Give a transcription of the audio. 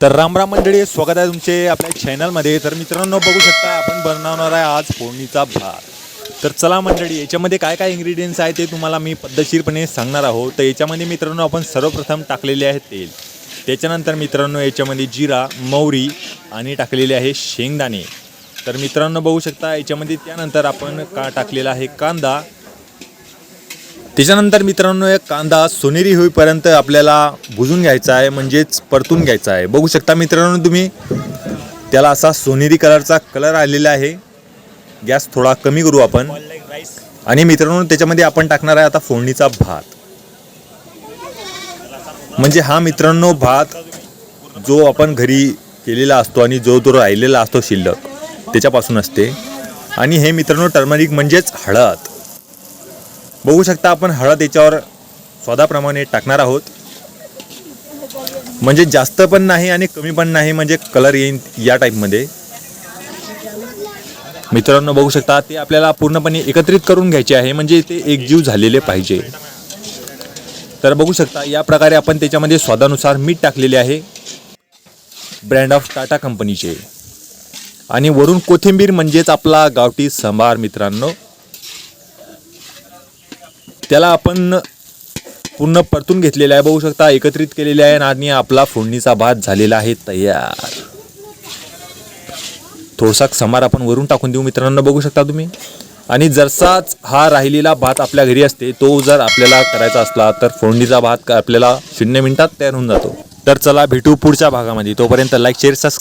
तर रामराम मंडळी स्वागत आहे तुमचे आपल्या चॅनलमध्ये तर मित्रांनो बघू शकता आपण बनवणार आहे आज फोडणीचा भात. तर चला मंडळी याच्यामध्ये काय काय इन्ग्रेडियंट्स आहे ते तुम्हाला मी पद्धतशीरपणे सांगणार आहोत. तर याच्यामध्ये मित्रांनो आपण सर्वप्रथम टाकलेले आहे तेल. त्याच्यानंतर मित्रांनो याच्यामध्ये जिरा मौरी आणि टाकलेले आहे शेंगदाणे. तर मित्रांनो बघू शकता याच्यामध्ये त्यानंतर आपण का टाकलेला आहे कांदा. त्याच्यानंतर मित्रांनो एक कांदा सोनेरी होईपर्यंत आपल्याला भुजून घ्यायचा आहे म्हणजेच परतून घ्यायचा आहे. बघू शकता मित्रांनो तुम्ही त्याला असा सोनेरी कलरचा कलर आलेला आहे. गॅस थोडा कमी करू आपण. आणि मित्रांनो त्याच्यामध्ये आपण टाकणार आहे आता फोडणीचा भात. म्हणजे हा मित्रांनो भात जो आपण घरी केलेला असतो आणि जो तो राहिलेला असतो शिल्लक त्याच्यापासून असते. आणि हे मित्रांनो टर्मरिक म्हणजेच हळद. बघू शकता आपण हळद याच्यावर स्वादाप्रमाणे टाकणार आहोत. म्हणजे जास्त पण नाही आणि कमी पण नाही म्हणजे कलर येईन या टाईपमध्ये मित्रांनो बघू शकता ते आपल्याला पूर्णपणे एकत्रित करून घ्यायचे आहे म्हणजे ते एकजीव झालेले पाहिजे. तर बघू शकता या प्रकारे आपण त्याच्यामध्ये स्वादानुसार मीठ टाकलेले आहे. ब्रँड ऑफ टाटा कंपनीचे आणि वरून कोथिंबीर म्हणजेच आपला गावठी सांबार मित्रांनो. त्याला आपण पूर्ण परतून घेतलेलं आहे. बघू शकता एकत्रित केलेले आहे आणि आपला फोडणीचा भात झालेला आहे. तयार. थोडासा समार आपण वरून टाकून देऊ मित्रांनो. बघू शकता तुम्ही. आणि जरसाच हा राहिलेला भात आपल्या घरी असते तो जर आपल्याला करायचा असला तर फोडणीचा भात का- आपल्याला शून्य मिनिटात तयार होऊन जातो. तर चला भेटू पुढच्या भागामध्ये. तोपर्यंत लाईक शेअर सबस्क्राईब